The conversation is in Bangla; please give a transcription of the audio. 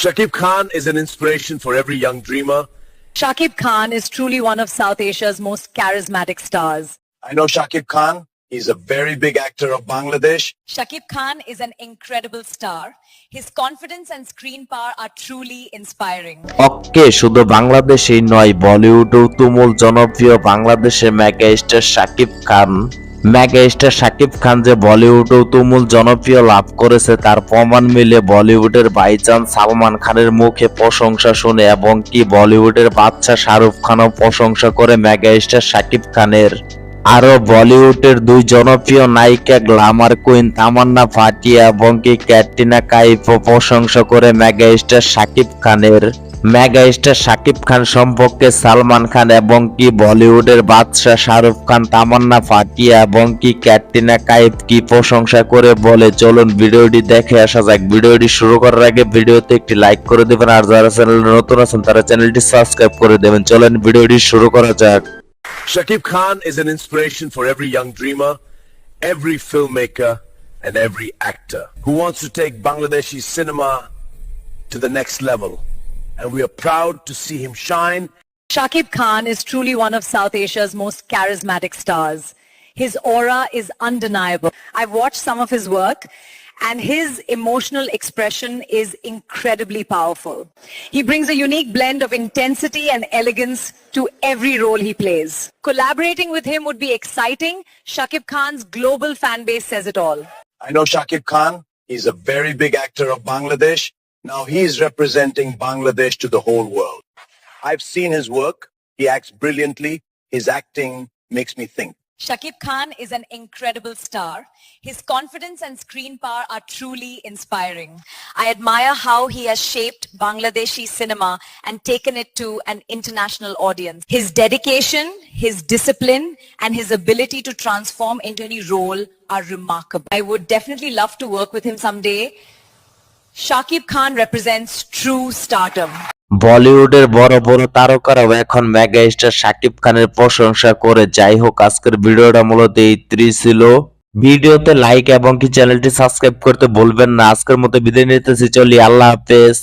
Shakib Khan is an inspiration for every young dreamer. Shakib Khan is truly one of South Asia's most charismatic stars. I know Shakib Khan. He's a very big actor of Bangladesh. Shakib Khan is an incredible star. His confidence and screen power are truly inspiring. ওকে শুধু বাংলাদেশেই নয় বলিউডেও তুমুল জনপ্রিয় বাংলাদেশে mega star Shakib Khan mega star Shakib Khan যে বলিউডেও তুমুল জনপ্রিয় লাভ করেছে, তার প্রমাণ মিলে বলিউডের ভাইজান সালমান খানের মুখে প্রশংসা শুনে এবং কি বলিউডের বাচ্চা শাহরুখ খানও প্রশংসা করে মেগা স্টার শাকিব খানের। আরও বলিউডের দুই জনপ্রিয় নায়িকা গ্ল্যামার কুইন তামান্না ভাটিয়া এবং কি ক্যাটরিনা কাইফও প্রশংসা করে মেগা স্টার শাকিব খানের। মেগা স্টার শাকিব খান সম্পর্কে সালমান খান এবং কি বলিউডের বাদশাহ শাহরুখ খান তামান্না ভাটিয়া এবং কি ক্যাটরিনা কাইফ কি প্রশংসা করে বলে। চলুন ভিডিওটি দেখে আসা যাক। ভিডিওটি শুরু করার আগে ভিডিওতে একটি লাইক করে দেবেন আর যারা চ্যানেলে নতুন আছেন তারা চ্যানেলটি সাবস্ক্রাইব করে দেবেন। চলেন ভিডিওটি শুরু করা যাক। Shakib Khan is an inspiration for every young dreamer, every filmmaker, and every actor who wants to take Bangladeshi cinema to the next level. And we are proud to see him shine Shakib Khan is truly one of South Asia's most charismatic stars. His aura is undeniable. I've watched some of his work and his emotional expression is incredibly powerful. He brings a unique blend of intensity and elegance to every role he plays. Collaborating with him would be exciting. Shakib Khan's global fan base says it all. I know Shakib Khan. He's a very big actor of Bangladesh. Now he's representing Bangladesh to the whole world. I've seen his work. He acts brilliantly. His acting makes me think. Shakib Khan is an incredible star. His confidence and screen power are truly inspiring. I admire how he has shaped Bangladeshi cinema and taken it to an international audience. His dedication, his discipline, and his ability to transform into any role are remarkable. I would definitely love to work with him someday. Shakib Khan represents true stardom. বলিউডের বড় বড় তারকারাও এখন মেগা স্টার শাকিব খানের প্রশংসা করে। যাই হোক, আজকের ভিডিওটা মূলত এই ত্রি ছিল। ভিডিওতে লাইক এবং কি চ্যানেলটি সাবস্ক্রাইব করতে বলবেন না। আজকের মতো বিদায় নিতেছি। চলি, আল্লাহ হাফেজ।